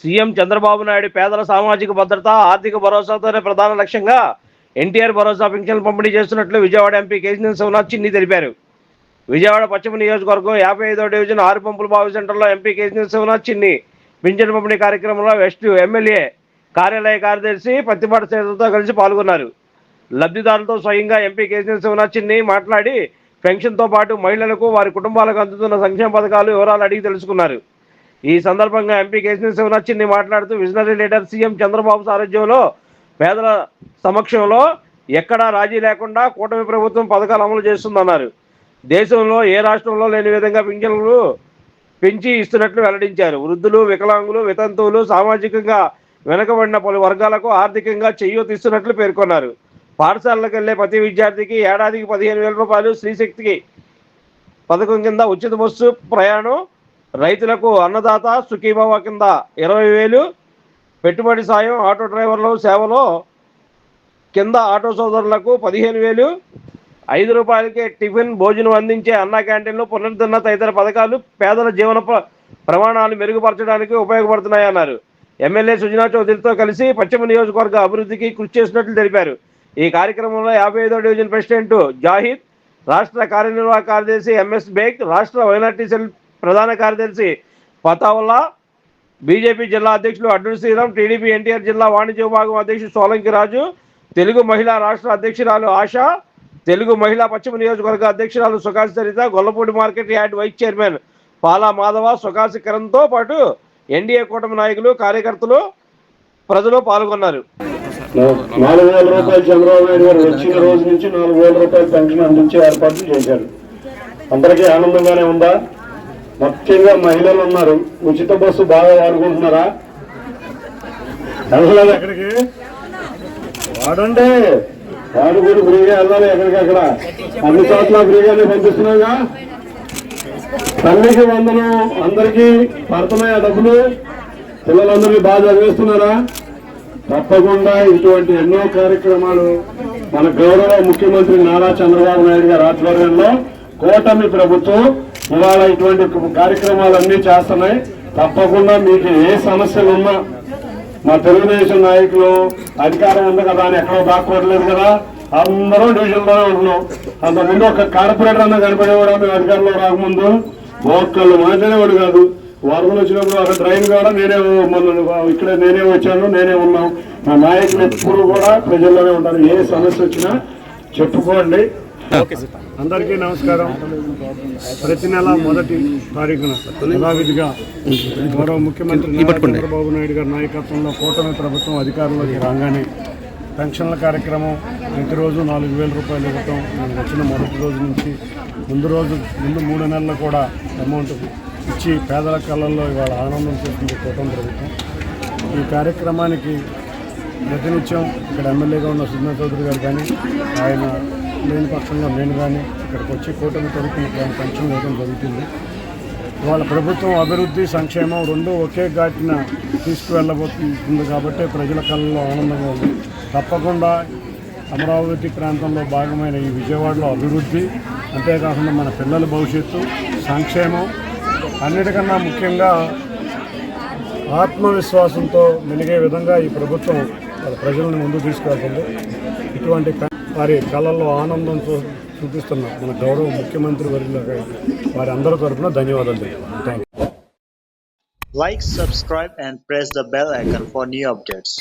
CM Chandrababu Naidu పేదల సామాజిక భద్రత ఆర్థిక భరోసాతోనే ప్రధాన లక్ష్యంగా ఎన్టీఆర్ భరోసా పింఛన్లు పంపిణీ చేస్తున్నట్లు విజయవాడ ఎంపీ కేసీఆర్ సోమనాథ్ చిన్ని తెలిపారు. విజయవాడ పశ్చిమ నియోజకవర్గం యాభై ఐదో డివిజన్ ఆరు పంపుల బావి సెంటర్లో ఎంపీ కేసీఆర్ శివనాథ్ చిన్ని పింఛన్ పంపిణీ కార్యక్రమంలో వెస్ట్ ఎమ్మెల్యే కార్యాలయ కార్యదర్శి పత్తిపాటి సేతలతో కలిసి పాల్గొన్నారు. లబ్ధిదారులతో స్వయంగా ఎంపీ కేసీఆర్ శివనాథ్ చిన్ని మాట్లాడి పెన్షన్తో పాటు మహిళలకు వారి కుటుంబాలకు అందుతున్న సంక్షేమ పథకాలు వివరాలు అడిగి తెలుసుకున్నారు. ఈ సందర్భంగా ఎంపీ కేసీఆర్ శివనాథ్ మాట్లాడుతూ విజనరీ లీడర్ సీఎం చంద్రబాబు సారథ్యంలో పేదల సమక్షంలో ఎక్కడా రాజీ లేకుండా కూటమి ప్రభుత్వం పథకాలు అమలు చేస్తుందన్నారు. దేశంలో ఏ రాష్ట్రంలో లేని విధంగా పింఛన్లు పెంచి ఇస్తున్నట్లు వెల్లడించారు. వృద్ధులు వికలాంగులు వితంతువులు సామాజికంగా వెనుకబడిన పలు వర్గాలకు ఆర్థికంగా చేయూతిస్తున్నట్లు పేర్కొన్నారు. పాఠశాలలకు వెళ్ళే ప్రతి విద్యార్థికి ఏడాదికి పదిహేను వేల రూపాయలు స్త్రీశక్తికి పథకం కింద ఉచిత బస్సు ప్రయాణం రైతులకు అన్నదాత సుఖీభావ కింద ఇరవై వేలు పెట్టుబడి సాయం ఆటో డ్రైవర్ల సేవలో కింద ఆటో సోదరులకు పదిహేను వేలు ఐదు రూపాయలకే టిఫిన్ భోజనం అందించే అన్న క్యాంటీన్లు పునరుద్ధరణ తదితర పథకాలు పేదల జీవన ప్ర- ప్రమాణాలు మెరుగుపరచడానికి ఉపయోగపడుతున్నాయన్నారు. ఎమ్మెల్యే సుజనా చౌదరితో కలిసి పశ్చిమ నియోజకవర్గ అభివృద్ధికి కృషి చేసినట్లు తెలిపారు. ఈ కార్యక్రమంలో యాభై ఐదో డివిజన్ ప్రెసిడెంట్ జాహిద్ రాష్ట్ర కార్యనిర్వాహక కార్యదర్శి ఎంఎస్ బేగ్ రాష్ట్ర మైనార్టీ సెల్ ప్రధాన కార్యదర్శి పతావుల్లా బీజేపీ జిల్లా అధ్యక్షులు అడ్డూరు శ్రీరామ్ టీడీపీ ఎన్టీఆర్ జిల్లా వాణిజ్య విభాగం అధ్యక్షుడు సోలంకి రాజు తెలుగు మహిళా రాష్ట్ర అధ్యక్షురాలు ఆశ తెలుగు మహిళా పశ్చిమ నియోజకవర్గ అధ్యక్షురాలు Sukhasi Saritha Gollapudi market yard vice chairman Pala Madhava Sukhasi కిరణ్తో పాటు ఎన్డీఏ కూటమి నాయకులు కార్యకర్తలు ప్రజలు పాల్గొన్నారు. నాలుగు వేల రూపాయలు చంద్రబాబు నాయుడు గారు వచ్చిన రోజు నుంచి నాలుగు వేల రూపాయలు పెన్షన్ అందించే ఏర్పాట్లు చేశారు. అందరికీ ఆనందంగానే ఉందా? ముఖ్యంగా మహిళలు ఉన్నారు. ఉచిత బస్సు బాగా వాడుకుంటున్నారా? వెళ్ళలేదు ఎక్కడికి? వాడండి. వాడు కూడా ఫ్రీగా వెళ్ళాలి ఎక్కడికక్కడ అన్ని చోట్ల ఫ్రీగానే పంపిస్తున్నాగా తల్లికి వందనం అందరికీ పడుతున్నాయా డబ్బులు? పిల్లలందరినీ బాగా చదివేస్తున్నారా? తప్పకుండా ఇటువంటి ఎన్నో కార్యక్రమాలు మన గౌరవ ముఖ్యమంత్రి నారా చంద్రబాబు నాయుడు గారి ఆధ్వర్యంలో కూటమి ప్రభుత్వం ఇవాళ ఇటువంటి కార్యక్రమాలన్నీ చేస్తున్నాయి. తప్పకుండా మీకు ఏ సమస్యలు ఉన్నా మా తెలుగుదేశం నాయకులు అధికారం ఉంది కదా అని ఎక్కడో దాక్కోవట్లేదు కదా. అందరం డివిజన్లోనే ఉంటున్నాం. అంతకుముందు ఒక కార్పొరేటర్ అన్న కనపడేవాడు మేము అధికారంలో రాకముందు. ఒక్కళ్ళు మాట్లాడేవాడు కాదు. వరదలు వచ్చినప్పుడు అక్కడ డ్రైన్ కూడా నేనే మొన్న ఇక్కడ నేనే వచ్చాను నేనే ఉన్నాం మా నాయకులు ఎప్పుడు కూడా ప్రజల్లోనే ఉంటారు. ఏ సమస్య వచ్చినా చెప్పుకోండి. అందరికీ నమస్కారం. ప్రతి నెల మొదటి తారీఖున యథావిధిగా గౌరవ ముఖ్యమంత్రి చంద్రబాబు నాయుడు గారి నాయకత్వంలో కూటమి ప్రభుత్వం అధికారంలోకి రాగానే పెన్షన్ల కార్యక్రమం ప్రతిరోజు నాలుగు వేల రూపాయలు ఇవ్వటం నేను వచ్చిన మొదటి రోజు నుంచి ముందు రోజు ముందు మూడు నెలలు కూడా అమౌంట్ ఇచ్చి పేదల కళ్ళల్లో ఇవాళ ఆనందం చేస్తుంది కూటమి ప్రభుత్వం. ఈ కార్యక్రమానికి ప్రతినిత్యం ఇక్కడ ఎమ్మెల్యేగా ఉన్న సుజనా చౌదరి గారు కానీ ఆయన లేని పక్షంగా నేను కానీ ఇక్కడికి వచ్చి కూటమి తరపున పెన్షన్ వేయడం జరుగుతుంది. వాళ్ళ ప్రభుత్వం అభివృద్ధి సంక్షేమం రెండు ఒకే ఘాటిన తీసుకువెళ్ళబోతుంది కాబట్టి ప్రజల కళ్ళలో ఆనందంగా ఉంది. తప్పకుండా అమరావతి ప్రాంతంలో భాగమైన ఈ విజయవాడలో అభివృద్ధి అంతేకాకుండా మన పిల్లల భవిష్యత్తు సంక్షేమం అన్నిటికన్నా ముఖ్యంగా ఆత్మవిశ్వాసంతో మెలిగే విధంగా ఈ ప్రభుత్వం వాళ్ళ ప్రజలను ముందుకు తీసుకెళ్తుంది ఇటువంటి వారి కళల్లో ఆనందం చూ చూపిస్తున్న మన గౌరవ ముఖ్యమంత్రి వర్యులకు వారి అందరి తరఫున ధన్యవాదాలు thank you Like, subscribe, and press the bell icon for new updates.